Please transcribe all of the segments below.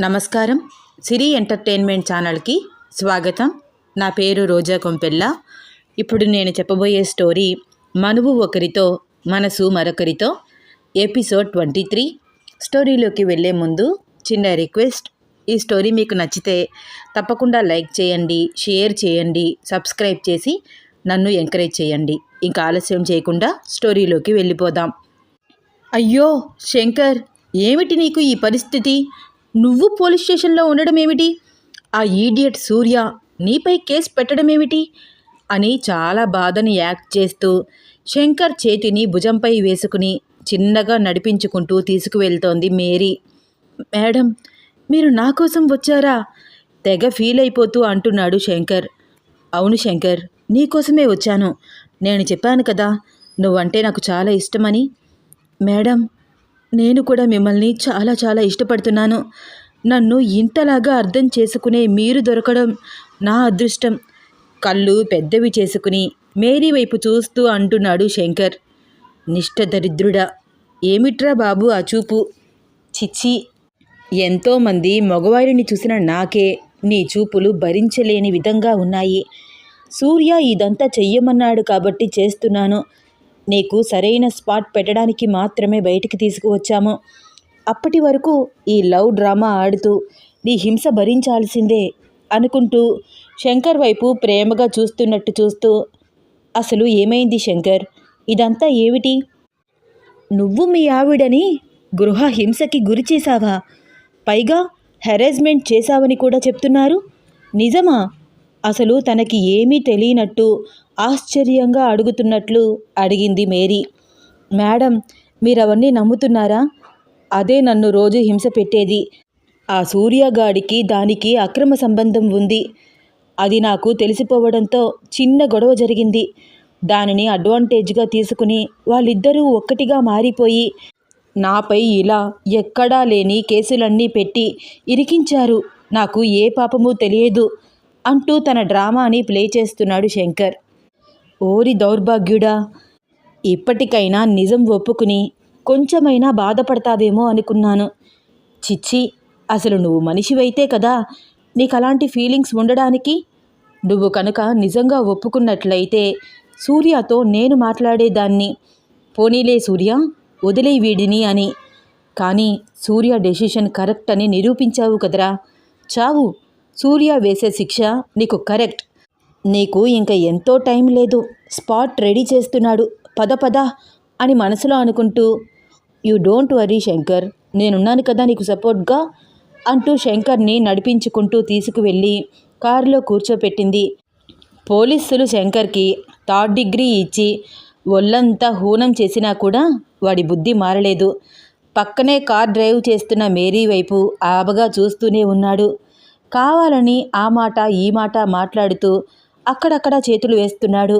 నమస్కారం. సిరి ఎంటర్టైన్మెంట్ ఛానల్కి స్వాగతం. నా పేరు రోజా కొంపెల్ల. ఇప్పుడు నేను చెప్పబోయే స్టోరీ మనువు ఒకరితో మనసు మరొకరితో ఎపిసోడ్ ట్వంటీ త్రీ. స్టోరీలోకి వెళ్ళే ముందు చిన్న రిక్వెస్ట్. ఈ స్టోరీ మీకు నచ్చితే తప్పకుండా లైక్ చేయండి షేర్ చేయండి సబ్స్క్రైబ్ చేసి నన్ను ఎంకరేజ్ చేయండి. ఇంకా ఆలస్యం చేయకుండా స్టోరీలోకి వెళ్ళిపోదాం. అయ్యో శంకర్ ఏమిటి నీకు ఈ పరిస్థితి? నువ్వు పోలీస్ స్టేషన్లో ఉండడం ఏమిటి? ఆ ఈడియట్ సూర్య నీపై కేసు పెట్టడం ఏమిటి? అని చాలా బాధని యాక్ట్ చేస్తూ శంకర్ చేతిని భుజంపై వేసుకుని చిన్నగా నడిపించుకుంటూ తీసుకువెళ్తోంది మేరీ. మేడం మీరు నా కోసం వచ్చారా తెగ ఫీల్ అయిపోతూ అంటున్నాడు శంకర్. అవును శంకర్ నీకోసమే వచ్చాను. నేను చెప్పాను కదా నువ్వంటే నాకు చాలా ఇష్టమని. మేడం నేను కూడా మిమ్మల్ని చాలా చాలా ఇష్టపడుతున్నాను. నన్ను ఇంతలాగా అర్థం చేసుకునే మీరు దొరకడం నా అదృష్టం. కళ్ళు పెద్దవి చేసుకుని మేరీ వైపు చూస్తూ అంటున్నాడు శంకర్. నిష్ఠ దరిద్రుడా ఏమిట్రా బాబు ఆ చూపు? చిచ్చి ఎంతోమంది మగవారిని చూసిన నాకే నీ చూపులు భరించలేని విధంగా ఉన్నాయి. సూర్య ఇదంతా చెయ్యమన్నాడు కాబట్టి చేస్తున్నాను. నీకు సరైన స్పాట్ పెట్టడానికి మాత్రమే బయటికి తీసుకువచ్చాము. అప్పటి వరకు ఈ లవ్ డ్రామా ఆడుతూ నీ హింస భరించాల్సిందే అనుకుంటూ శంకర్ వైపు ప్రేమగా చూస్తున్నట్టు చూస్తూ అసలు ఏమైంది శంకర్? ఇదంతా ఏమిటి? నువ్వు మీ ఆవిడని గృహ హింసకి గురి చేశావా? పైగా హెరాస్మెంట్ చేశావని కూడా చెప్తున్నారు. నిజమా? అసలు తనకి ఏమీ తెలియనట్టు ఆశ్చర్యంగా అడుగుతున్నట్లు అడిగింది మేరీ. మేడం మీరు అవన్నీ నమ్ముతున్నారా? అదే నన్ను రోజు హింస పెట్టేది. ఆ సూర్యగాడికి దానికి అక్రమ సంబంధం ఉంది. అది నాకు తెలిసిపోవడంతో చిన్న గొడవ జరిగింది. దానిని అడ్వాంటేజ్గా తీసుకుని వాళ్ళిద్దరూ ఒక్కటిగా మారిపోయి నాపై ఇలా ఎక్కడా లేని కేసులన్నీ పెట్టి ఇరికించారు. నాకు ఏ పాపమూ తెలియదు అంటూ తన డ్రామాని ప్లే చేస్తున్నాడు శంకర్. ఓరి దౌర్భాగ్యుడా ఇప్పటికైనా నిజం ఒప్పుకుని కొంచెమైనా బాధపడతావేమో అనుకున్నాను. చిచ్చి అసలు నువ్వు మనిషివైతే కదా నీకు అలాంటి ఫీలింగ్స్ ఉండడానికి? నువ్వు కనుక నిజంగా ఒప్పుకున్నట్లయితే సూర్యతో నేను మాట్లాడేదాన్ని. పోనీలే సూర్య వదిలే వీడిని అని. కానీ సూర్య డెసిషన్ కరెక్ట్ అని నిరూపించావు కదరా. చావు సూర్య వేసే శిక్ష నీకు కరెక్ట్. నీకు ఇంకా ఎంతో టైం లేదు. స్పాట్ రెడీ చేస్తున్నాడు. పద పద అని మనసులో అనుకుంటూ యూ డోంట్ వరీ శంకర్. నేనున్నాను కదా నీకు సపోర్ట్గా అంటూ శంకర్ని నడిపించుకుంటూ తీసుకువెళ్ళి కారులో కూర్చోపెట్టింది. పోలీసులు శంకర్కి థర్డ్ డిగ్రీ ఇచ్చి ఒళ్ళంతా హూనం చేసినా కూడా వాడి బుద్ధి మారలేదు. పక్కనే కార్ డ్రైవ్ చేస్తున్న మేరీ వైపు ఆబగా చూస్తూనే ఉన్నాడు. కావాలని ఆ మాట ఈ మాట మాట్లాడుతూ అక్కడక్కడ చేతులు వేస్తున్నాడు.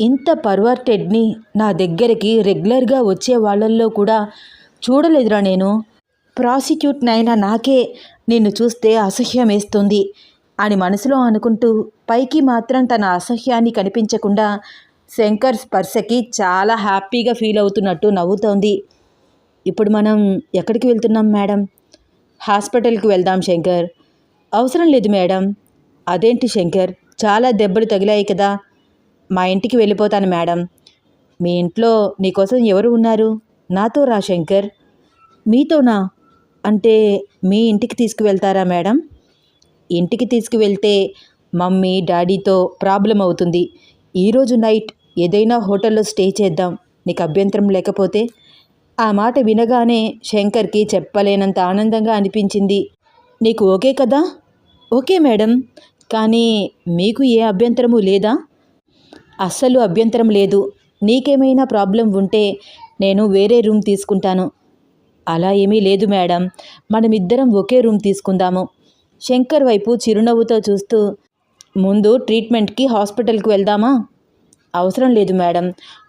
ఇంత పర్వర్టెడ్ని నా దగ్గరికి రెగ్యులర్గా వచ్చే వాళ్ళల్లో కూడా చూడలేదురా నేను. ప్రాసిక్యూట్నైనా నాకే నిన్ను చూస్తే అసహ్యం వేస్తుంది అని మనసులో అనుకుంటూ పైకి మాత్రం తన అసహ్యాన్ని కనిపించకుండా శంకర్ స్పర్శకి చాలా హ్యాపీగా ఫీల్ అవుతున్నట్టు నవ్వుతోంది. ఇప్పుడు మనం ఎక్కడికి వెళ్తున్నాం మేడం? హాస్పిటల్కి వెళ్దాం శంకర్. అవసరం లేదు మేడం. అదేంటి శంకర్? చాలా దెబ్బలు తగిలాయి కదా. మా ఇంటికి వెళ్ళిపోతాను మేడం. మీ ఇంట్లో నీకోసం ఎవరు ఉన్నారు? నాతో రా శంకర్. మీతోనా? అంటే మీ ఇంటికి తీసుకువెళ్తారా మేడం? ఇంటికి తీసుకువెళ్తే మమ్మీ డాడీతో ప్రాబ్లం అవుతుంది. ఈరోజు నైట్ ఏదైనా హోటల్లో స్టే చేద్దాం. నీకు అభ్యంతరం లేకపోతే? ఆ మాట వినగానే శంకర్కి చెప్పలేనంత ఆనందంగా అనిపించింది. నీకు ఓకే కదా? Okay madam. కానీ మీకు ఏ అభ్యంతరము లేదా? అస్సలు అభ్యంతరం లేదు. నీకేమైనా ప్రాబ్లం ఉంటే నేను వేరే రూమ్ తీసుకుంటాను. అలా ఏమీ లేదు మేడం. మనమిద్దరం ఒకే రూమ్ తీసుకుందాము. శంకర్ వైపు చిరునవ్వుతో చూస్తూ ముందు ట్రీట్మెంట్కి హాస్పిటల్కి వెళ్దామా? అవసరం లేదు మేడం.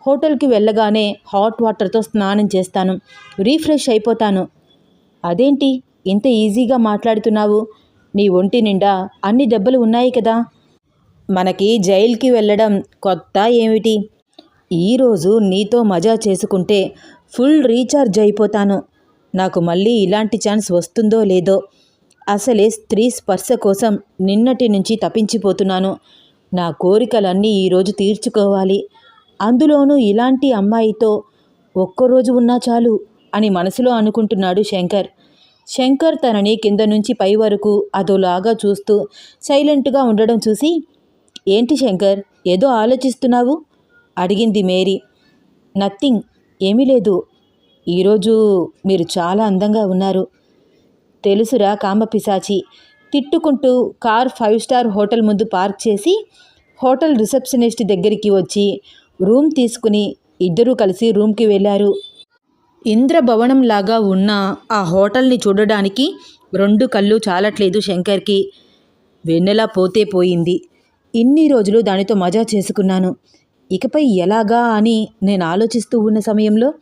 హోటల్కి వెళ్ళగానే హాట్ వాటర్తో స్నానం చేస్తాను. రీఫ్రెష్ అయిపోతాను. అదేంటి? ఇంత ఈజీగా మాట్లాడుతున్నావు. నీ ఒంటి నిండా అన్ని దెబ్బలు ఉన్నాయి కదా. మనకి జైలుకి వెళ్ళడం కొత్త ఏమిటి? ఈరోజు నీతో మజా చేసుకుంటే ఫుల్ రీఛార్జ్ అయిపోతాను. నాకు మళ్ళీ ఇలాంటి ఛాన్స్ వస్తుందో లేదో అసలే స్త్రీ స్పర్శ కోసం నిన్నటి నుంచి తప్పించిపోతున్నాను నా కోరికలన్నీ ఈరోజు తీర్చుకోవాలి. అందులోనూ ఇలాంటి అమ్మాయితో ఒక్కరోజు ఉన్నా చాలు అని మనసులో అనుకుంటున్నాడు శంకర్. శంకర్ తనని కింద నుంచి పై వరకు అదోలాగా చూస్తూ సైలెంట్గా ఉండడం చూసి ఏంటి శంకర్ ఏదో ఆలోచిస్తున్నావు? అడిగింది మేరీ. నథింగ్ ఏమీ లేదు. ఈరోజు మీరు చాలా అందంగా ఉన్నారు. తెలుసురా కామపిశాచి. తిట్టుకుంటూ కార్ ఫైవ్ స్టార్ హోటల్ ముందు పార్క్ చేసి హోటల్ రిసెప్షనిస్ట్ దగ్గరికి వచ్చి రూమ్ తీసుకుని ఇద్దరూ కలిసి రూమ్కి వెళ్ళారు. ఇంద్రభవనం లాగా ఉన్న ఆ హోటల్ని చూడడానికి రెండు కళ్ళు చాలట్లేదు శంకర్కి. వెన్నెలా పోతే పోయింది. ఇన్ని రోజులు దానితో మజా చేసుకున్నాను. ఇకపై ఎలాగా అని నేను ఆలోచిస్తూ ఉన్న సమయంలో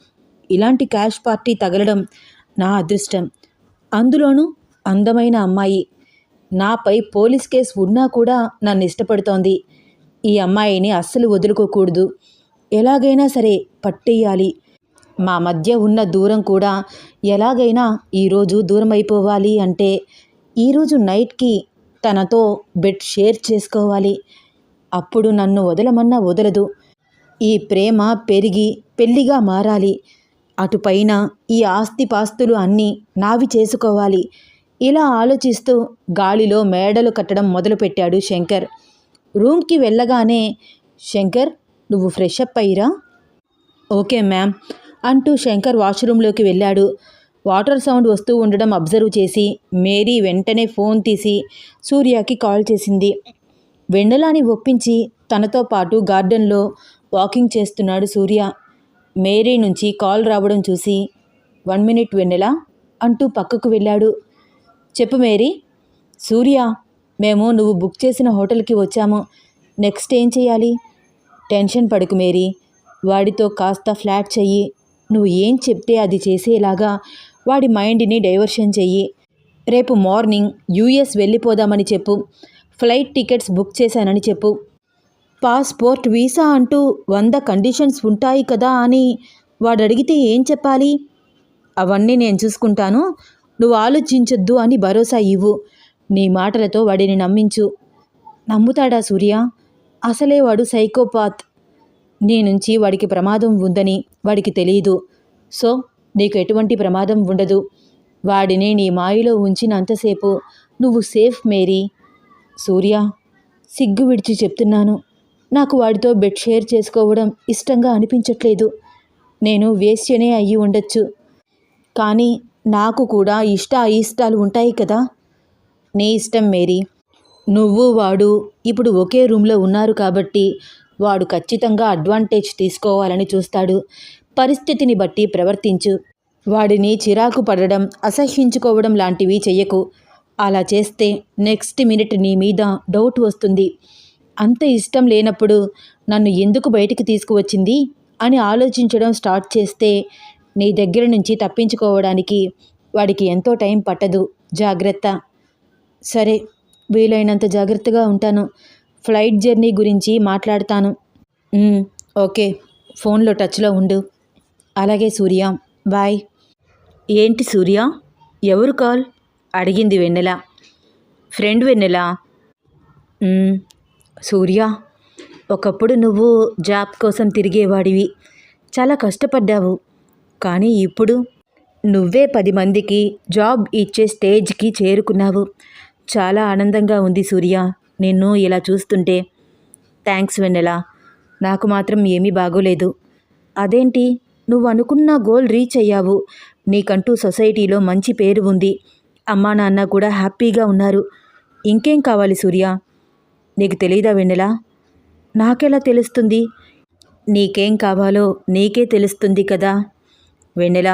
ఇలాంటి క్యాష్ పార్టీ తగలడం నా అదృష్టం. అందులోనూ అందమైన అమ్మాయి. నాపై పోలీస్ కేసు ఉన్నా కూడా నన్ను ఇష్టపడుతోంది. ఈ అమ్మాయిని అస్సలు వదులుకోకూడదు. ఎలాగైనా సరే పట్టేయాలి. మా మధ్య ఉన్న దూరం కూడా ఎలాగైనా ఈరోజు దూరం అయిపోవాలి అంటే ఈరోజు నైట్కి తనతో బెడ్ షేర్ చేసుకోవాలి. అప్పుడు నన్ను వదలమన్నా వదలదు. ఈ ప్రేమ పెరిగి పెళ్ళిగా మారాలి. అటుపైన ఈ ఆస్తిపాస్తులు అన్నీ నావి చేసుకోవాలి. ఇలా ఆలోచిస్తూ గాలిలో మేడలు కట్టడం మొదలుపెట్టాడు శంకర్. రూమ్కి వెళ్ళగానే శంకర్ నువ్వు ఫ్రెష్ అప్ అయ్యిరా? Okay ma'am. అంటూ శంకర్ వాష్రూమ్లోకి వెళ్ళాడు. వాటర్ సౌండ్ వస్తూ ఉండడం అబ్జర్వ్ చేసి మేరీ వెంటనే ఫోన్ తీసి సూర్యకి కాల్ చేసింది. వెన్నెలాని ఒప్పించి తనతో పాటు గార్డెన్లో వాకింగ్ చేస్తున్నాడు సూర్య. మేరీ నుంచి కాల్ రావడం చూసి వన్ మినిట్ వెన్నెల అంటూ పక్కకు వెళ్ళాడు. చెప్పు మేరీ. సూర్య మేము నువ్వు బుక్ చేసిన హోటల్కి వచ్చాము. నెక్స్ట్ ఏం చేయాలి? టెన్షన్ పడుకు మేరీ. వాడితో కాస్త ఫ్లాట్ చెయ్యి. నువ్వు ఏం చెప్తే అది చేసేలాగా వాడి మైండ్ని డైవర్షన్ చెయ్యి. రేపు మార్నింగ్ యూఎస్ వెళ్ళిపోదామని చెప్పు. ఫ్లైట్ టికెట్స్ బుక్ చేశానని చెప్పు. పాస్పోర్ట్ వీసా అంటూ వంద కండిషన్స్ ఉంటాయి కదా అని వాడు అడిగితే ఏం చెప్పాలి? అవన్నీ నేను చూసుకుంటాను. నువ్వు ఆలోచించొద్దు అని భరోసా ఇవ్వు. నీ మాటలతో వాడిని నమ్మించు. నమ్ముతాడా సూర్య? అసలే వాడు సైకోపాత్. నీ నుంచి వాడికి ప్రమాదం ఉందని వాడికి తెలియదు సో నీకు ఎటువంటి ప్రమాదం ఉండదు. వాడిని నీ మాయలో ఉంచినంతసేపు నువ్వు సేఫ్ మేరీ. సూర్య సిగ్గు విడిచి చెప్తున్నాను. నాకు వాడితో బెడ్ షేర్ చేసుకోవడం ఇష్టంగా అనిపించట్లేదు. నేను వేస్యనే అయ్యి ఉండొచ్చు. కానీ నాకు కూడా ఇష్ట అయిష్టాలు ఉంటాయి కదా. నీ ఇష్టం మేరీ. నువ్వు వాడు ఇప్పుడు ఒకే రూమ్లో ఉన్నారు కాబట్టి వాడు ఖచ్చితంగా అడ్వాంటేజ్ తీసుకోవాలని చూస్తాడు. పరిస్థితిని బట్టి ప్రవర్తించు. వాడిని చిరాకు పడడం అసహ్యించుకోవడం లాంటివి చెయ్యకు. అలా చేస్తే నెక్స్ట్ మినిట్ నీ మీద డౌట్ వస్తుంది. అంత ఇష్టం లేనప్పుడు నన్ను ఎందుకు బయటికి తీసుకువచ్చింది? అని ఆలోచించడం స్టార్ట్ చేస్తే నీ దగ్గర నుంచి తప్పించుకోవడానికి వాడికి ఎంతో టైం పట్టదు. జాగ్రత్త. సరే వీలైనంత జాగ్రత్తగా ఉంటాను. ఫ్లైట్ జర్నీ గురించి మాట్లాడతాను. ఓకే. ఫోన్లో టచ్లో ఉండు. అలాగే సూర్య బాయ్. ఏంటి సూర్య? ఎవరు కాల్? అడిగింది వెన్నెల. ఫ్రెండ్ వెన్నెల. సూర్య ఒకప్పుడు నువ్వు జాబ్ కోసం తిరిగేవాడివి. చాలా కష్టపడ్డావు. కానీ ఇప్పుడు నువ్వే పది మందికి జాబ్ ఇచ్చే స్టేజ్కి చేరుకున్నావు. చాలా ఆనందంగా ఉంది సూర్య. నిన్ను ఇలా చూస్తుంటే థ్యాంక్స్ వెన్నెల నాకు మాత్రం ఏమీ బాగోలేదు. అదేంటి? నువ్వు అనుకున్న గోల్ రీచ్ అయ్యావు. నీకంటూ సొసైటీలో మంచి పేరు ఉంది. అమ్మా నాన్న కూడా హ్యాపీగా ఉన్నారు. ఇంకేం కావాలి సూర్య? నీకు తెలియదా వెన్నెల? నాకెలా తెలుస్తుంది? నీకేం కావాలో నీకే తెలుస్తుంది కదా. వెన్నెల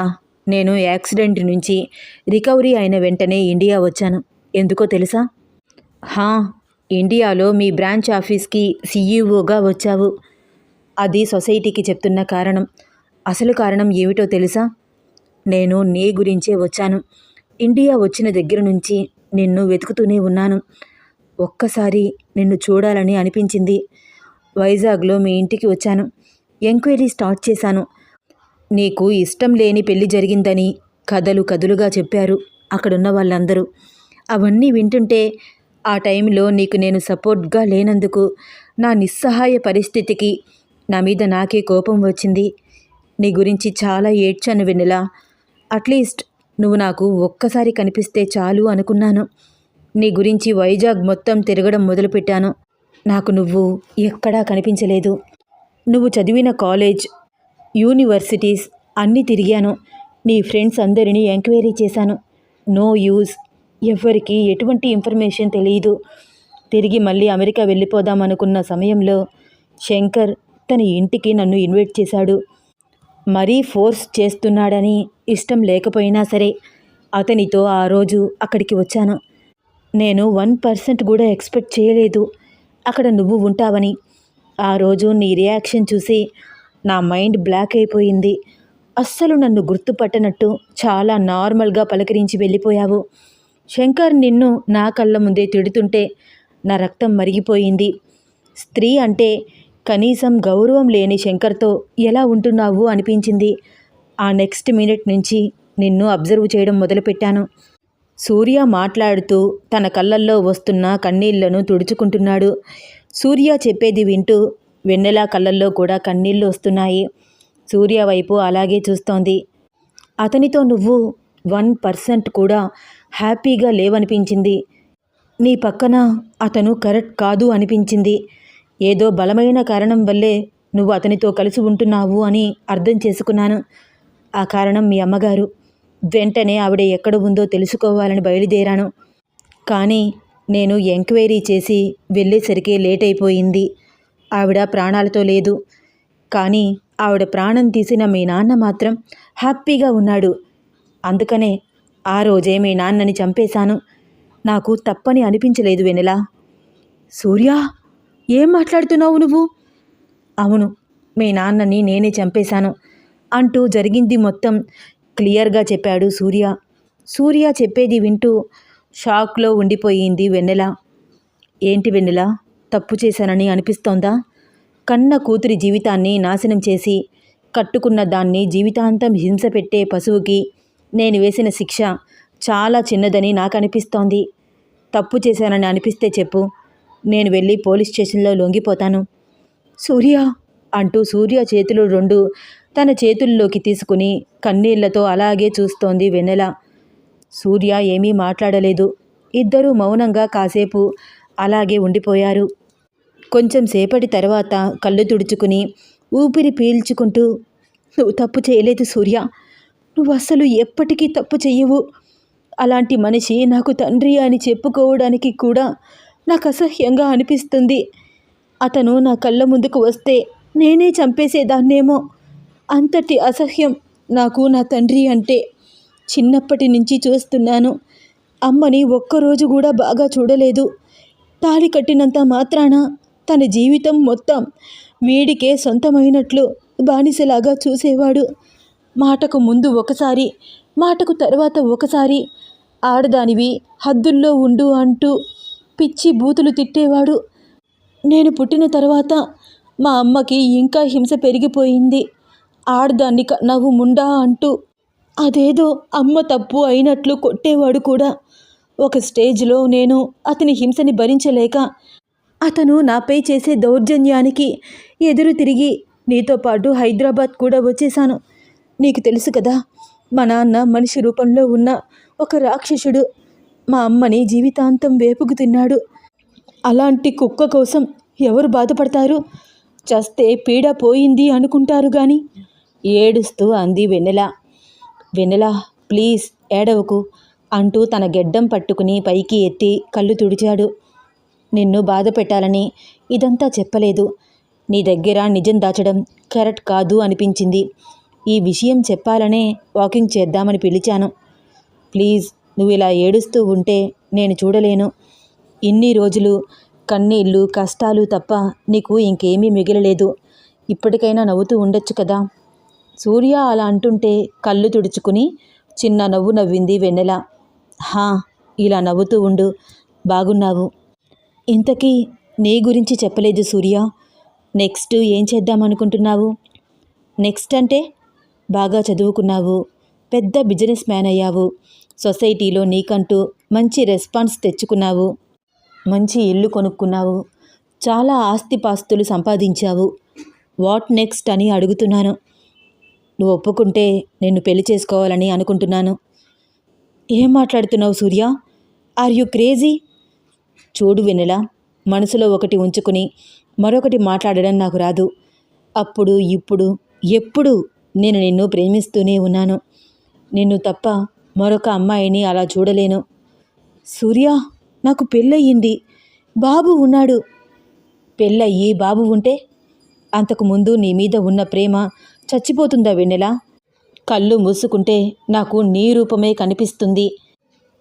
నేను యాక్సిడెంట్ నుంచి రికవరీ అయిన వెంటనే ఇండియా వచ్చాను. ఎందుకో తెలుసా? హా ఇండియాలో మీ బ్రాంచ్ ఆఫీస్కి సీఈఓగా వచ్చావు. అది సొసైటీకి చెప్తున్న కారణం. అసలు కారణం ఏమిటో తెలుసా? నేను నీ గురించే వచ్చాను. ఇండియా వచ్చిన దగ్గర నుంచి నిన్ను వెతుకుతూనే ఉన్నాను. ఒక్కసారి నిన్ను చూడాలని అనిపించింది. వైజాగ్లో మీ ఇంటికి వచ్చాను. ఎంక్వైరీ స్టార్ట్ చేశాను. నీకు ఇష్టం లేని పెళ్ళి జరిగిందని కథలు కథలుగా చెప్పారు అక్కడున్న వాళ్ళందరూ. అవన్నీ వింటుంటే ఆ టైంలో నీకు నేను సపోర్ట్గా లేనందుకు నా నిస్సహాయ పరిస్థితికి నా మీద నాకే కోపం వచ్చింది. నీ గురించి చాలా ఏడ్చాను వెన్నెలా. అట్లీస్ట్ నువ్వు నాకు ఒక్కసారి కనిపిస్తే చాలు అనుకున్నాను. నీ గురించి వైజాగ్ మొత్తం తిరగడం మొదలుపెట్టాను. నాకు నువ్వు ఎక్కడా కనిపించలేదు. నువ్వు చదివిన కాలేజ్ యూనివర్సిటీస్ అన్నీ తిరిగాను. నీ ఫ్రెండ్స్ అందరినీ ఎంక్వైరీ చేశాను. నో యూజ్ ఎవరికి ఎటువంటి ఇన్ఫర్మేషన్ తెలియదు తిరిగి మళ్ళీ అమెరికా వెళ్ళిపోదాం అనుకున్న సమయంలో శంకర్ తన ఇంటికి నన్ను ఇన్వైట్ చేశాడు. మరీ ఫోర్స్ చేస్తున్నాడని ఇష్టం లేకపోయినా సరే అతనితో ఆ రోజు అక్కడికి వచ్చాను. నేను వన్ పర్సెంట్ కూడా ఎక్స్పెక్ట్ చేయలేదు. అక్కడ నువ్వు ఉంటావని. ఆ రోజు నీ రియాక్షన్ చూసి నా మైండ్ బ్లాక్ అయిపోయింది. అస్సలు నన్ను గుర్తుపట్టనట్టు చాలా నార్మల్గా పలకరించి వెళ్ళిపోయావు. శంకర్ నిన్ను నా కళ్ళ ముందే తిడుతుంటే నా రక్తం మరిగిపోయింది. స్త్రీ అంటే కనీసం గౌరవం లేని శంకర్తో ఎలా ఉంటున్నావు అనిపించింది. ఆ నెక్స్ట్ మినిట్ నుంచి నిన్ను అబ్జర్వ్ చేయడం మొదలుపెట్టాను. సూర్య మాట్లాడుతూ తన కళ్ళల్లో వస్తున్న కన్నీళ్ళను తుడుచుకుంటున్నాడు. సూర్య చెప్పేది వింటూ వెన్నెల కళ్ళల్లో కూడా కన్నీళ్ళు వస్తున్నాయి. సూర్య వైపు అలాగే చూస్తోంది. అతనితో నువ్వు వన్ పర్సెంట్ కూడా హ్యాపీగా లేవనిపించింది. నీ పక్కన అతను కరెక్ట్ కాదు అనిపించింది. ఏదో బలమైన కారణం వల్లే నువ్వు అతనితో కలిసి ఉంటున్నావు అని అర్థం చేసుకున్నాను. ఆ కారణం మీ అమ్మగారు. వెంటనే ఆవిడ ఎక్కడ ఉందో తెలుసుకోవాలని బయలుదేరాను. కానీ నేను ఎంక్వైరీ చేసి వెళ్ళేసరికి లేట్ అయిపోయింది ఆవిడ ప్రాణాలతో లేదు. కానీ ఆవిడ ప్రాణం తీసిన మీ నాన్న మాత్రం హ్యాపీగా ఉన్నాడు. అందుకనే ఆ రోజే మీ నాన్నని చంపేశాను. నాకు తప్పని అనిపించలేదు వెనెలా సూర్య ఏం మాట్లాడుతున్నావు నువ్వు? అవును మీ నాన్నని నేనే చంపేశాను అంటూ జరిగింది మొత్తం క్లియర్గా చెప్పాడు సూర్య. సూర్య చెప్పేది వింటూ షాక్లో ఉండిపోయింది వెన్నెల. ఏంటి వెన్నెల తప్పు చేశానని అనిపిస్తోందా? కన్న కూతురి జీవితాన్ని నాశనం చేసి కట్టుకున్న దాన్ని జీవితాంతం హింస పెట్టే పశువుకి నేను వేసిన శిక్ష చాలా చిన్నదని నాకు అనిపిస్తోంది తప్పు చేశానని అనిపిస్తే చెప్పు. నేను వెళ్ళి పోలీస్ స్టేషన్లో లొంగిపోతాను. సూర్య అంటూ సూర్య చేతులు రెండు తన చేతుల్లోకి తీసుకుని కన్నీళ్ళతో అలాగే చూస్తోంది వెన్నెల. సూర్య ఏమీ మాట్లాడలేదు. ఇద్దరూ మౌనంగా కాసేపు అలాగే ఉండిపోయారు. కొంచెం సేపటి తర్వాత కళ్ళు తుడుచుకుని ఊపిరి పీల్చుకుంటూ నువ్వు తప్పు చేయలేదు సూర్య. నువ్వు అసలు ఎప్పటికీ తప్పు చెయ్యవు. అలాంటి మనిషి నాకు తండ్రి అని చెప్పుకోవడానికి కూడా నాకు అసహ్యంగా అనిపిస్తుంది. అతను నా కళ్ళ ముందుకు వస్తే నేనే చంపేసేదాన్నేమో. అంతటి అసహ్యం నాకు నా తండ్రి అంటే చిన్నప్పటి నుంచి చూస్తున్నాను. అమ్మని ఒక్కరోజు కూడా బాగా చూడలేదు. తాళి కట్టినంత మాత్రాన తన జీవితం మొత్తం వీడికే సొంతమైనట్లు బానిసలాగా చూసేవాడు. మాటకు ముందు ఒకసారి మాటకు తర్వాత ఒకసారి ఆడదానివి హద్దుల్లో ఉండు అంటూ పిచ్చి బూతులు తిట్టేవాడు. నేను పుట్టిన తర్వాత మా అమ్మకి ఇంకా హింస పెరిగిపోయింది. ఆడదాన్ని నవ్వు ముండా అంటూ అదేదో అమ్మ తప్పు అయినట్లు కొట్టేవాడు కూడా. ఒక స్టేజ్లో నేను అతని హింసని భరించలేక అతను నాపై చేసే దౌర్జన్యానికి ఎదురు తిరిగి నీతో పాటు హైదరాబాద్ కూడా వచ్చేశాను. నీకు తెలుసు కదా మా నాన్న మనిషి రూపంలో ఉన్న ఒక రాక్షసుడు మా అమ్మని జీవితాంతం వేపుకు తిన్నాడు అలాంటి కుక్క కోసం ఎవరు బాధపడతారు? చస్తే పీడ పోయింది అనుకుంటారు కానీ ఏడుస్తూ అంది వెన్నెల. వెన్నెల ప్లీజ్ ఏడవకు అంటూ తన గెడ్డం పట్టుకుని పైకి ఎత్తి కళ్ళు తుడిచాడు. నిన్ను బాధ పెట్టాలని ఇదంతా చెప్పలేదు. నీ దగ్గర నిజం దాచడం కరెక్ట్ కాదు అనిపించింది. ఈ విషయం చెప్పాలనే వాకింగ్ చేద్దామని పిలిచాను. ప్లీజ్ నువ్వు ఇలా ఏడుస్తూ ఉంటే నేను చూడలేను. ఇన్ని రోజులు కన్నీళ్ళు కష్టాలు తప్ప నీకు ఇంకేమీ మిగిలలేదు. ఇప్పటికైనా నవ్వుతూ ఉండొచ్చు కదా? సూర్య అలా అంటుంటే కళ్ళు తుడుచుకుని చిన్న నవ్వు నవ్వింది వెన్నెల. హా ఇలా నవ్వుతూ ఉండు. బాగున్నావు. ఇంతకీ నీ గురించి చెప్పలేదు సూర్య. నెక్స్ట్ ఏం చేద్దామనుకుంటున్నావు? నెక్స్ట్ అంటే బాగా చదువుకున్నావు. పెద్ద బిజినెస్ మ్యాన్ అయ్యావు. సొసైటీలో నీకంటూ మంచి రెస్పాన్స్ తెచ్చుకున్నావు. మంచి ఇల్లు కొనుక్కున్నావు. చాలా ఆస్తిపాస్తులు సంపాదించావు. వాట్ నెక్స్ట్ అని అడుగుతున్నాను. నువ్వు ఒప్పుకుంటే నేను పెళ్ళి చేసుకోవాలని అనుకుంటున్నాను. ఏం మాట్లాడుతున్నావు సూర్య? Are you crazy? చూడు వెన్నెల మనసులో ఒకటి ఉంచుకుని మరొకటి మాట్లాడడం నాకు రాదు. అప్పుడు ఇప్పుడు ఎప్పుడు నేను నిన్ను ప్రేమిస్తూనే ఉన్నాను. నిన్ను తప్ప మరొక అమ్మాయిని అలా చూడలేను. సూర్య నాకు పెళ్ళయింది బాబు ఉన్నాడు. పెళ్ళయ్యి బాబు ఉంటే అంతకుముందు నీ మీద ఉన్న ప్రేమ చచ్చిపోతుందా వెన్నెలా? కళ్ళు మూసుకుంటే నాకు నీ రూపమే కనిపిస్తుంది.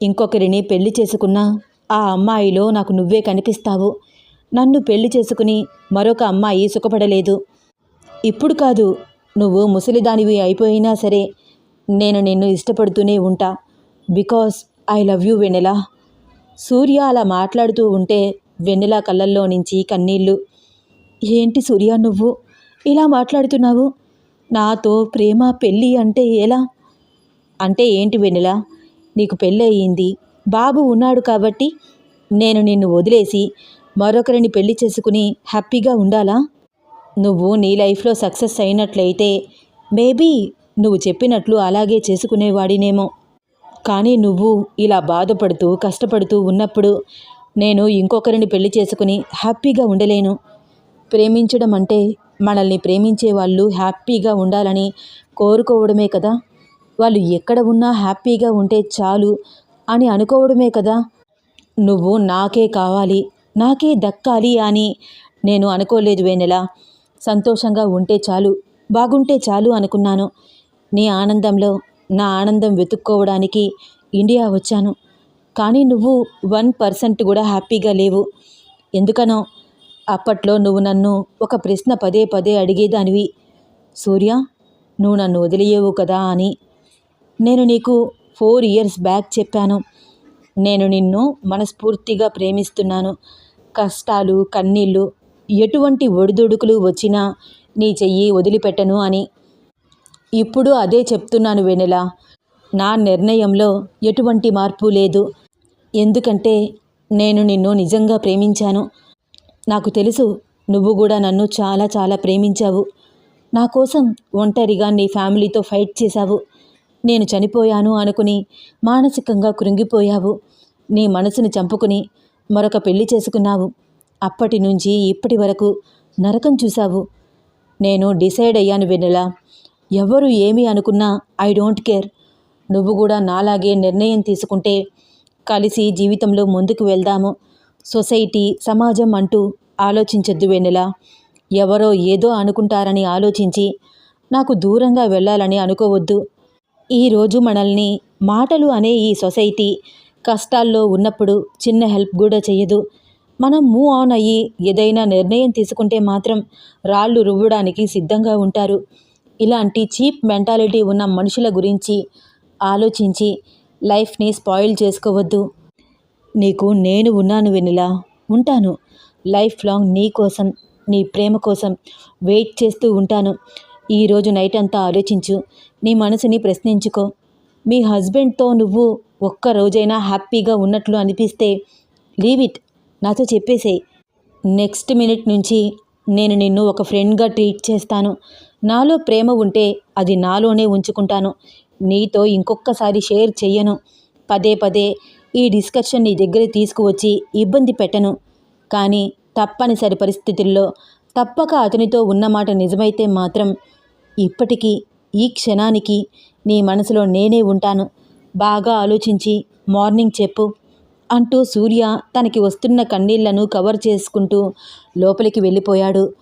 ఇంకొకరిని పెళ్ళి చేసుకున్నా ఆ అమ్మాయిలో నాకు నువ్వే కనిపిస్తావు. నన్ను పెళ్ళి చేసుకుని మరొక అమ్మాయి సుఖపడలేదు. ఇప్పుడు కాదు నువ్వు ముసలిదానివి అయిపోయినా సరే నేను నిన్ను ఇష్టపడుతూనే ఉంటా. Because I love you Vennela. Surya అలా మాట్లాడుతూ ఉంటే వెన్నెల కళ్ళల్లో నుంచి కన్నీళ్ళు. ఏంటి సూర్య నువ్వు? ఇలా మాట్లాడుతున్నావు? నాతో ప్రేమ పెళ్ళి అంటే ఎలా? అంటే ఏంటి వెన్నెల? నీకు పెళ్ళి అయ్యింది బాబు ఉన్నాడు కాబట్టి నేను నిన్ను వదిలేసి మరొకరిని పెళ్ళి చేసుకుని హ్యాపీగా ఉండాలా? నువ్వు నీ లైఫ్లో సక్సెస్ అయినట్లయితే మేబీ నువ్వు చెప్పినట్లు అలాగే చేసుకునేవాడినేమో. కానీ నువ్వు ఇలా బాధపడుతూ కష్టపడుతూ ఉన్నప్పుడు నేను ఇంకొకరిని పెళ్ళి చేసుకుని హ్యాపీగా ఉండలేను. ప్రేమించడం అంటే మనల్ని ప్రేమించే వాళ్ళు హ్యాపీగా ఉండాలని కోరుకోవడమే కదా? వాళ్ళు ఎక్కడ ఉన్నా హ్యాపీగా ఉంటే చాలు అని అనుకోవడమే కదా? నువ్వు నాకే కావాలి నాకే దక్కాలి అని నేను అనుకోలేదు వేనెలా సంతోషంగా ఉంటే చాలు బాగుంటే చాలు అనుకున్నాను. నీ ఆనందంలో నా ఆనందం వెతుక్కోవడానికి ఇండియా వచ్చాను. కానీ నువ్వు వన్ పర్సెంట్ కూడా హ్యాపీగా లేవు. ఎందుకనో అప్పట్లో నువ్వు నన్ను ఒక ప్రశ్న పదే పదే అడిగేదానివి. సూర్య నువ్వు నన్ను వదిలేయవు కదా అని నేను నీకు ఫోర్ ఇయర్స్ బ్యాక్ చెప్పాను. నేను నిన్ను మనస్ఫూర్తిగా ప్రేమిస్తున్నాను. కష్టాలు కన్నీళ్ళు ఎటువంటి ఒడిదుడుకులు వచ్చినా నీ చెయ్యి వదిలిపెట్టను అని. ఇప్పుడు అదే చెప్తున్నాను వెనెల నా నిర్ణయంలో ఎటువంటి మార్పు లేదు. ఎందుకంటే నేను నిన్ను నిజంగా ప్రేమించాను. నాకు తెలుసు నువ్వు కూడా నన్ను చాలా చాలా ప్రేమించావు. నా కోసం ఒంటరిగా నీ ఫ్యామిలీతో ఫైట్ చేశావు. నేను చనిపోయాను అనుకుని మానసికంగా కృంగిపోయావు. నీ మనసుని చంపుకుని మరొక పెళ్ళి చేసుకున్నావు. అప్పటి నుంచి ఇప్పటి వరకు నరకం చూశావు. నేను డిసైడ్ అయ్యాను వెన్నెలా. ఎవరు ఏమి అనుకున్నా ఐ డోంట్ కేర్. నువ్వు కూడా నాలాగే నిర్ణయం తీసుకుంటే కలిసి జీవితంలో ముందుకు వెళ్దాము. సొసైటీ సమాజం అంటూ ఆలోచించొద్దు వెన్నెలా. ఎవరో ఏదో అనుకుంటారని ఆలోచించి నాకు దూరంగా వెళ్ళాలని అనుకోవద్దు. ఈరోజు మనల్ని మాటలు అనే ఈ సొసైటీ కష్టాల్లో ఉన్నప్పుడు చిన్న హెల్ప్ కూడా చేయదు మనం మూవ్ ఆన్ అయ్యి ఏదైనా నిర్ణయం తీసుకుంటే మాత్రం రాళ్ళు రువ్వడానికి సిద్ధంగా ఉంటారు. ఇలాంటి చీప్ మెంటాలిటీ ఉన్న మనుషుల గురించి ఆలోచించి లైఫ్ని స్పాయిల్ చేసుకోవద్దు. నీకు నేను ఉన్నాను వెనిలా ఉంటాను. లైఫ్ లాంగ్ నీ కోసం నీ ప్రేమ కోసం వెయిట్ చేస్తూ ఉంటాను. ఈరోజు నైట్ అంతా ఆలోచించు. నీ మనసుని ప్రశ్నించుకో. మీ హస్బెండ్తో నువ్వు ఒక్క రోజైనా హ్యాపీగా ఉన్నట్లు అనిపిస్తే లీవ్ ఇట్ నాతో చెప్పేసే నెక్స్ట్ మినిట్ నుంచి నేను నిన్ను ఒక ఫ్రెండ్గా ట్రీట్ చేస్తాను. నాలో ప్రేమ ఉంటే అది నాలోనే ఉంచుకుంటాను. నీతో ఇంకొకసారి షేర్ చెయ్యను. పదే పదే ఈ డిస్కషన్ నీ దగ్గర తీసుకువచ్చి ఇబ్బంది పెట్టను. కానీ తప్పనిసరి పరిస్థితుల్లో తప్పక అతనితో ఉన్నమాట నిజమైతే మాత్రం ఇప్పటికీ ఈ క్షణానికి నీ మనసులో నేనే ఉంటాను. బాగా ఆలోచించి మార్నింగ్ చెప్పు. అంటూ సూర్య తనకి వస్తున్న కన్నీళ్ళను కవర్ చేసుకుంటూ లోపలికి వెళ్ళిపోయాడు.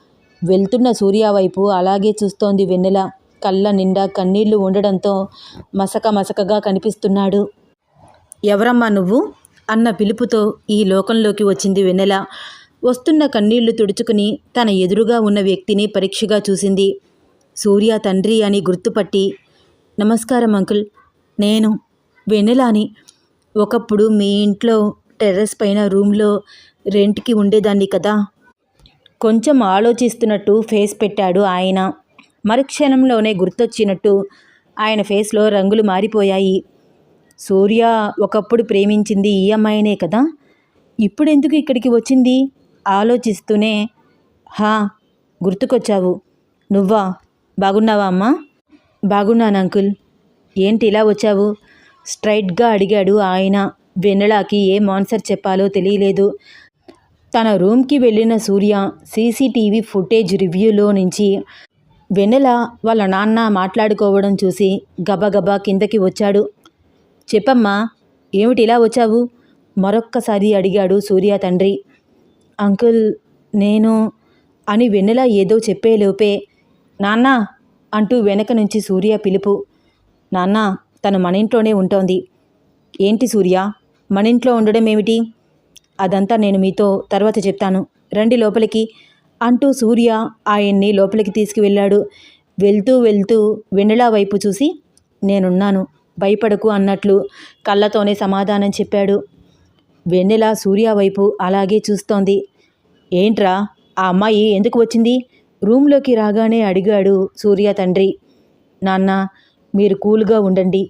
వెళ్తున్న సూర్య వైపు అలాగే చూస్తోంది వెన్నెల. కళ్ళ నిండా కన్నీళ్ళు ఉండడంతో మసక మసకగా కనిపిస్తున్నాడు. ఎవరమ్మా నువ్వు? అన్న పిలుపుతో ఈ లోకంలోకి వచ్చింది వెన్నెల. వస్తున్న కన్నీళ్ళు తుడుచుకుని తన ఎదురుగా ఉన్న వ్యక్తిని పరీక్షగా చూసింది. సూర్య తండ్రి అని గుర్తుపట్టి నమస్కారం అంకుల్ నేను వెన్నెలాని ఒకప్పుడు మీ ఇంట్లో టెర్రస్ పైన రూమ్లో రెంట్కి ఉండేదాన్ని కదా? కొంచెం ఆలోచిస్తున్నట్టు ఫేస్ పెట్టాడు ఆయన. మరుక్షణంలోనే గుర్తొచ్చినట్టు ఆయన ఫేస్లో రంగులు మారిపోయాయి. సూర్య ఒకప్పుడు ప్రేమించింది ఈ అమ్మాయినే కదా? ఇప్పుడెందుకు ఇక్కడికి వచ్చింది? ఆలోచిస్తూనే హా గుర్తుకొచ్చావు. నువ్వా? బాగున్నావా అమ్మా? బాగున్నాను అంకుల్. ఏంటి ఇలా వచ్చావు? స్ట్రైట్గా అడిగాడు ఆయన. వెన్నెలాకి ఏం ఆన్సర్ చెప్పాలో తెలియలేదు. తన రూమ్కి వెళ్ళిన సూర్య సీసీటీవీ ఫుటేజ్ రివ్యూలో నుంచి వెన్నెల వాళ్ళ నాన్న మాట్లాడుకోవడం చూసి గబగబా కిందకి వచ్చాడు. చెప్పమ్మా ఏమిటి ఇలా వచ్చావు? మరొక్కసారి అడిగాడు సూర్య తండ్రి. అంకుల్ నేను అని వెన్నెల ఏదో చెప్పేలోపే నాన్న అంటూ వెనక నుంచి సూర్య పిలుపు. నాన్న తను మన ఇంట్లోనే ఉంటోంది. ఏంటి సూర్య? మన ఇంట్లో ఉండడం ఏమిటి? అదంతా నేను మీతో తర్వాత చెప్తాను. రండి లోపలికి అంటూ సూర్య ఆయన్ని లోపలికి తీసుకువెళ్ళాడు. వెళ్తూ వెళ్తూ వెన్నెల వైపు చూసి నేనున్నాను భయపడకు అన్నట్లు కళ్ళతోనే సమాధానం చెప్పాడు. వెన్నెల సూర్య వైపు అలాగే చూస్తోంది. ఏంట్రా ఆ అమ్మాయి ఎందుకు వచ్చింది? రూమ్లోకి రాగానే అడిగాడు సూర్య తండ్రి. నాన్న మీరు కూల్గా ఉండండి.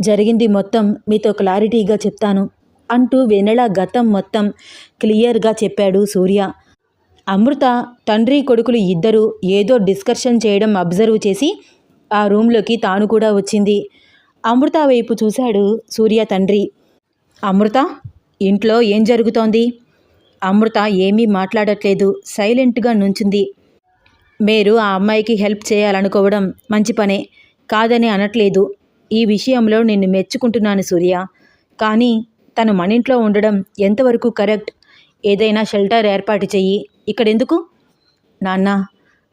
జరిగింది మొత్తం మీతో క్లారిటీగా చెప్తాను అంటూ వెన్నెల గతం మొత్తం క్లియర్గా చెప్పాడు సూర్య. అమృత తండ్రి కొడుకులు ఇద్దరూ ఏదో డిస్కషన్ చేయడం అబ్జర్వ్ చేసి ఆ రూమ్లోకి తాను కూడా వచ్చింది. అమృత వైపు చూశాడు సూర్య తండ్రి. అమృత ఇంట్లో ఏం జరుగుతోంది? అమృత ఏమీ మాట్లాడట్లేదు సైలెంట్గా నుంచుంది. మీరు ఆ అమ్మాయికి హెల్ప్ చేయాలనుకోవడం మంచి పనే. కాదని అనట్లేదు. ఈ విషయంలో నిన్ను మెచ్చుకుంటున్నాను సూర్య. కానీ తను మన ఇంట్లో ఉండడం ఎంతవరకు కరెక్ట్? ఏదైనా షెల్టర్ ఏర్పాటు చెయ్యి. ఇక్కడెందుకు? నాన్న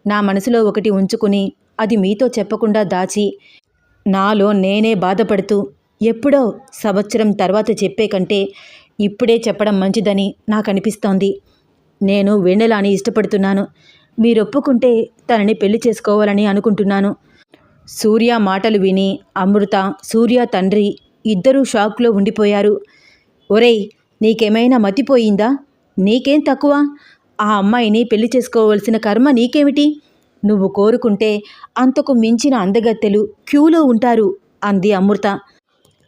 నా మనసులో ఒకటి ఉంచుకుని అది మీతో చెప్పకుండా దాచి నాలో నేనే బాధపడుతూ ఎప్పుడో సంవత్సరం తర్వాత చెప్పే కంటే ఇప్పుడే చెప్పడం మంచిదని నాకు అనిపిస్తోంది నేను వెన్నెలాని ఇష్టపడుతున్నాను. మీరు ఒప్పుకుంటే తనని పెళ్ళి చేసుకోవాలని అనుకుంటున్నాను. సూర్య మాటలు విని అమృత సూర్య తండ్రి ఇద్దరూ షాక్లో ఉండిపోయారు. ఒరేయ్ నీకేమైనా మతిపోయిందా? నీకేం తక్కువ? ఆ అమ్మాయిని పెళ్ళి చేసుకోవలసిన కర్మ నీకేమిటి? నువ్వు కోరుకుంటే అంతకు మించిన అందగత్తెలు క్యూలో ఉంటారు అంది అమృత.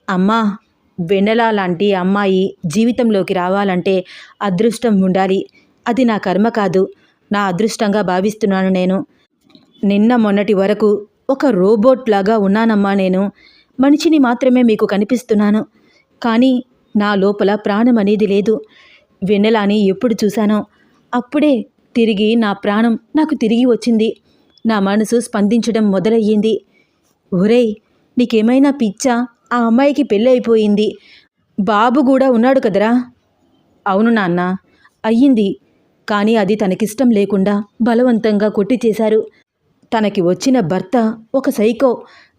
అమ్మా వెన్నెల లాంటి అమ్మాయి జీవితంలోకి రావాలంటే అదృష్టం ఉండాలి. అది నా కర్మ కాదు నా అదృష్టంగా భావిస్తున్నాను నేను. నిన్న మొన్నటి వరకు ఒక రోబోట్ లాగా ఉన్నానమ్మా నేను. మనిషిని మాత్రమే మీకు కనిపిస్తున్నాను. కానీ నా లోపల ప్రాణం అనేది లేదు. వెన్నెలాని ఎప్పుడు చూశానో అప్పుడే తిరిగి నా ప్రాణం నాకు తిరిగి వచ్చింది. నా మనసు స్పందించడం మొదలయ్యింది. ఒరేయ్ నీకేమైనా పిచ్చా? ఆ అమ్మాయికి పెళ్ళి అయిపోయింది బాబు కూడా ఉన్నాడు కదరా? అవును నాన్న అయ్యింది. కానీ అది తనకిష్టం లేకుండా బలవంతంగా కొట్టి చేశారు తనకి వచ్చిన భర్త ఒక సైకో.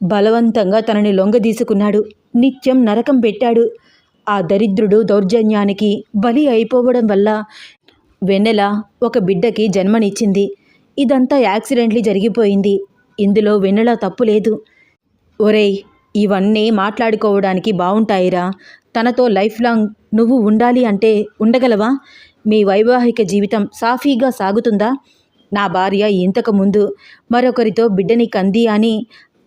బలవంతంగా తనని లొంగదీసుకున్నాడు నిత్యం నరకం పెట్టాడు. ఆ దరిద్రుడు దౌర్జన్యానికి బలి అయిపోవడం వల్ల వెన్నెల ఒక బిడ్డకి జన్మనిచ్చింది. ఇదంతా యాక్సిడెంట్లీ జరిగిపోయింది. ఇందులో వెన్నెల తప్పు లేదు. ఒరేయ్ ఇవన్నీ మాట్లాడుకోవడానికి బావుంటాయిరా. తనతో లైఫ్ లాంగ్ నువ్వు ఉండాలి అంటే ఉండగలవా? మీ వైవాహిక జీవితం సాఫీగా సాగుతుందా? నా భార్య ఇంతకు ముందు మరొకరితో బిడ్డని కంది అని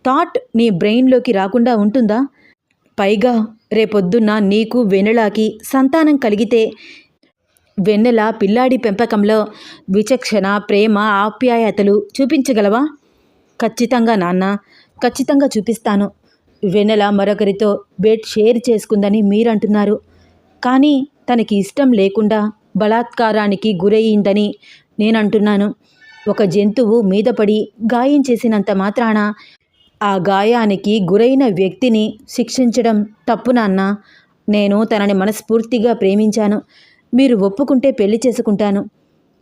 థాట్ నీ బ్రెయిన్లోకి రాకుండా ఉంటుందా? పైగా రేపొద్దున్న నీకు వెన్నెలాకి సంతానం కలిగితే వెన్నెల పిల్లాడి పెంపకంలో విచక్షణ ప్రేమ ఆప్యాయతలు చూపించగలవా? ఖచ్చితంగా నాన్న ఖచ్చితంగా చూపిస్తాను. వెన్నెల మరొకరితో బెడ్ షేర్ చేసుకుందని మీరంటున్నారు. కానీ తనకి ఇష్టం లేకుండా బలాత్కారానికి గురయ్యిందని నేనంటున్నాను. ఒక జంతువు మీద పడి గాయం చేసినంత మాత్రాన ఆ గాయానికి గురైన వ్యక్తిని శిక్షించడం తప్పు నాన్న. నేను తనని మనస్ఫూర్తిగా ప్రేమించాను. మీరు ఒప్పుకుంటే పెళ్ళి చేసుకుంటాను.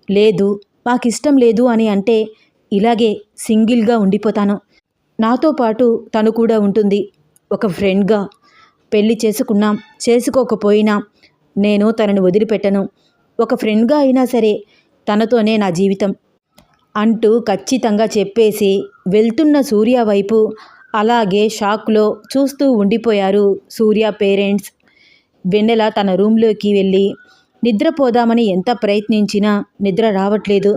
లేదు మాకిష్టం లేదు అని అంటే ఇలాగే సింగిల్గా ఉండిపోతాను. నాతో పాటు తను కూడా ఉంటుంది. ఒక ఫ్రెండ్గా. పెళ్ళి చేసుకున్నాం చేసుకోకపోయినా నేను తనని వదిలిపెట్టను. ఒక ఫ్రెండ్గా అయినా సరే తనతోనే నా జీవితం. అంటూ ఖచ్చితంగా చెప్పేసి వెళ్తున్న సూర్య వైపు అలాగే షాక్లో చూస్తూ ఉండిపోయారు సూర్య పేరెంట్స్. వెన్నెల తన రూమ్లోకి వెళ్ళి నిద్రపోదామని ఎంత ప్రయత్నించినా నిద్ర రావట్లేదు.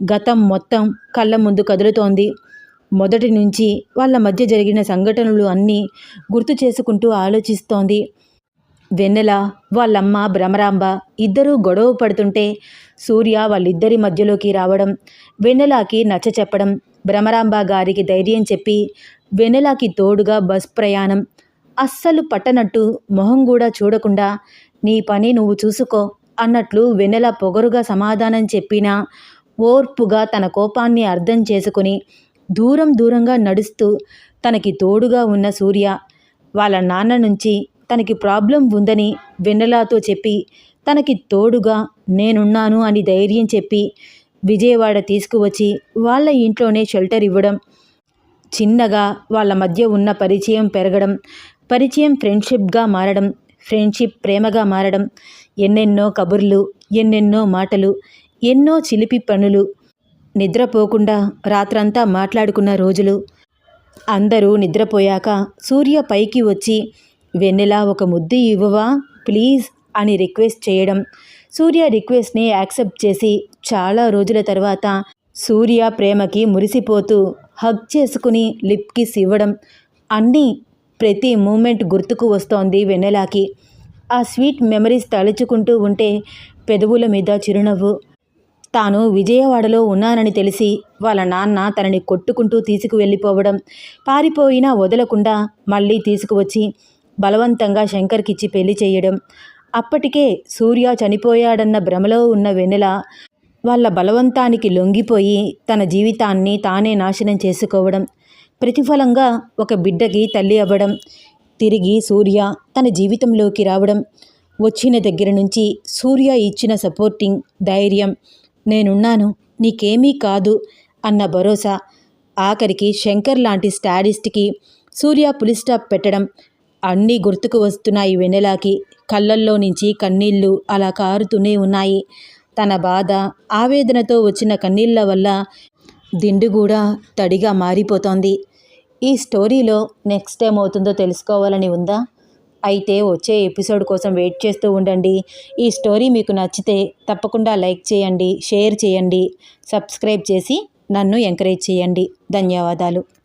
గతం మొత్తం కళ్ళ ముందు కదులుతోంది. మొదటి నుంచి వాళ్ళ మధ్య జరిగిన సంఘటనలు అన్నీ గుర్తు చేసుకుంటూ ఆలోచిస్తోంది. వెన్నెల వాళ్ళమ్మ భ్రమరాంబ ఇద్దరూ గొడవ పడుతుంటే సూర్య వాళ్ళిద్దరి మధ్యలోకి రావడం వెన్నెలాకి నచ్చ చెప్పడం భ్రమరాంబ గారికి ధైర్యం చెప్పి వెన్నెలాకి తోడుగా బస్ ప్రయాణం. అస్సలు పట్టనట్టు మొహం కూడా చూడకుండా నీ పని నువ్వు చూసుకో అన్నట్లు వెన్నెల పొగరుగా సమాధానం చెప్పినా ఓర్పుగా తన కోపాన్ని అర్థం చేసుకుని దూరం దూరంగా నడుస్తూ తనకి తోడుగా ఉన్న సూర్య వాళ్ళ నాన్న నుంచి తనకి ప్రాబ్లం ఉందని వెన్నెలాతో చెప్పి తనకి తోడుగా నేనున్నాను అని ధైర్యం చెప్పి విజయవాడ తీసుకువచ్చి వాళ్ళ ఇంట్లోనే షెల్టర్ ఇవ్వడం చిన్నగా వాళ్ళ మధ్య ఉన్న పరిచయం పెరగడం పరిచయం ఫ్రెండ్షిప్గా మారడం ఫ్రెండ్షిప్ ప్రేమగా మారడం ఎన్నెన్నో కబుర్లు ఎన్నెన్నో మాటలు ఎన్నో చిలిపి పనులు నిద్రపోకుండా రాత్రంతా మాట్లాడుకున్న రోజులు. అందరూ నిద్రపోయాక సూర్య పైకి వచ్చి వెన్నెల ఒక ముద్దు ఇవ్వవా? ప్లీజ్ అని రిక్వెస్ట్ చేయడం. సూర్య రిక్వెస్ట్ని యాక్సెప్ట్ చేసి చాలా రోజుల తర్వాత సూర్య ప్రేమకి మురిసిపోతూ హగ్ చేసుకుని లిప్ కిస్ ఇవ్వడం అన్నీ ప్రతి మూమెంట్ గుర్తుకు వస్తోంది వెన్నెలాకి. ఆ స్వీట్ మెమరీస్ తలుచుకుంటూ ఉంటే పెదవుల మీద చిరునవ్వు. తాను విజయవాడలో ఉన్నానని తెలిసి వాళ్ళ నాన్న తనని కొట్టుకుంటూ తీసుకువెళ్ళిపోవడం. పారిపోయినా వదలకుండా మళ్ళీ తీసుకువచ్చి బలవంతంగా శంకర్కిచ్చి పెళ్ళి చేయడం. అప్పటికే సూర్య చనిపోయాడన్న భ్రమలో ఉన్న వెన్నెల వాళ్ళ బలవంతానికి లొంగిపోయి తన జీవితాన్ని తానే నాశనం చేసుకోవడం ప్రతిఫలంగా ఒక బిడ్డకి తల్లి అవ్వడం తిరిగి సూర్య తన జీవితంలోకి రావడం. వచ్చిన దగ్గర నుంచి సూర్య ఇచ్చిన సపోర్టింగ్ ధైర్యం నేనున్నాను నీకేమీ కాదు అన్న భరోసా. ఆఖరికి శంకర్ లాంటి స్టాడిస్ట్కి సూర్య పులిస్టాప్ పెట్టడం అన్నీ గుర్తుకు వస్తున్నాయి వెన్నెలాకి. కళ్ళల్లో నుంచి కన్నీళ్ళు అలా కారుతూనే ఉన్నాయి. తన బాధ ఆవేదనతో వచ్చిన కన్నీళ్ళ వల్ల దిండు కూడా తడిగా మారిపోతోంది. ఈ స్టోరీలో నెక్స్ట్ టైం అవుతుందో తెలుసుకోవాలని ఉందా? అయితే వచ్చే ఎపిసోడ్ కోసం వెయిట్ చేస్తూ ఉండండి. ఈ స్టోరీ మీకు నచ్చితే తప్పకుండా లైక్ చేయండి షేర్ చేయండి సబ్స్క్రైబ్ చేసి నన్ను ఎంకరేజ్ చేయండి. ధన్యవాదాలు.